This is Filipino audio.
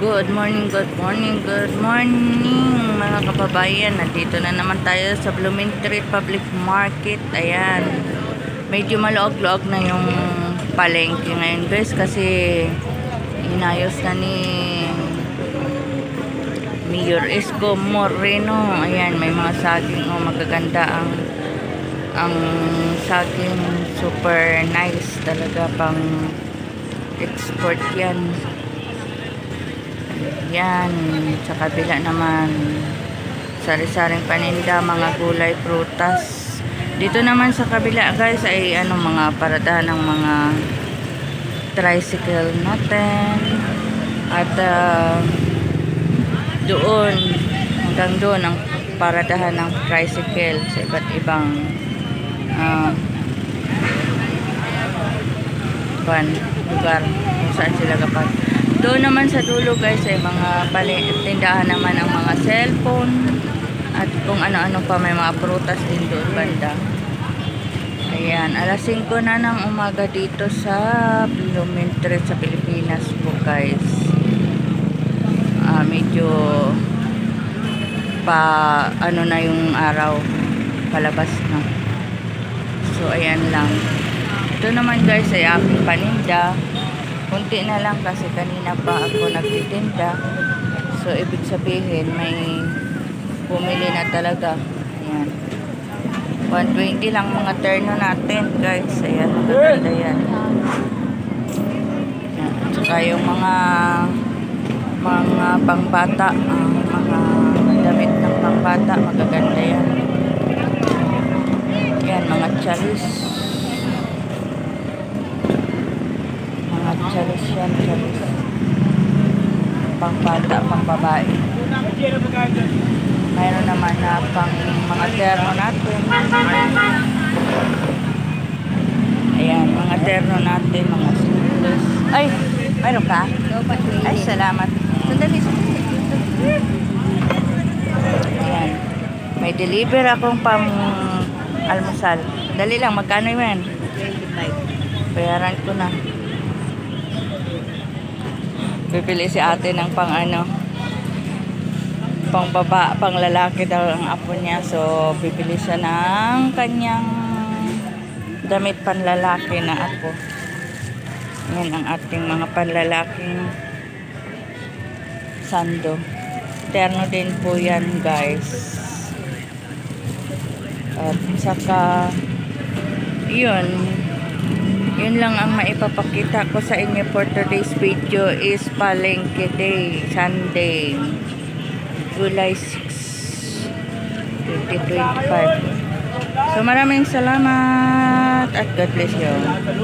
Good morning, good morning, good morning mga kababayan. Nandito na naman tayo sa Blooming Street Public Market. Ayan. Medyo maluog-luog na yung palengke ngayon guys kasi inayos na ni Mayor Esco Moreno. Ayan, may mga saging oh, magaganda ang ang saging super nice talaga pang export yan. Yan, sa kabila naman sari-saring paninda, mga gulay, prutas. Dito naman sa kabila guys ay ano mga paradahan ng mga tricycle natin. At ah, doon hanggang doon ang paradahan ng tricycle sa iba't ibang ah, ban lugar kung saan sila kapag doon naman sa dulo guys ay mga tindahan naman ang mga cellphone at kung ano-ano pa may mga prutas din doon banda. Ayan alas 5 na ng umaga dito sa Blooming Street sa Pilipinas po guys. Ah, medyo pa ano na yung araw palabas na. So ayan lang. Ito naman guys ay aking paninda kunti na lang kasi kanina pa ako nagtitinda. So ibig sabihin may bumili na talaga. Ayan. 120 lang mga terno natin guys. Ayan magaganda yan. Ayan. At saka yung mga mga pangbata ang mga damit ng pangbata magaganda yan. Yan mga chalis mga chalis yan chalis pangbata pangbabae. Mayroon naman na pang mga terno natin. Ayan mga terno natin mga sleeveless ay mayroon ka? ay salamat. Sandali sandali. Ayan. May deliver akong pang almusal dali lang magkano yun? 25. bayaran ko na Pipili si ate ng pang ano, pang baba, pang lalaki daw ang apo niya. So, pipili siya ng kanyang damit panlalaki na apo. Yan ang ating mga panlalaking sando. Terno din po yan, guys. At saka, yun, yun lang ang maipapakita ko sa inyo for today's video is Palengke Day, Sunday, July 6, 2025. So maraming salamat at God bless you.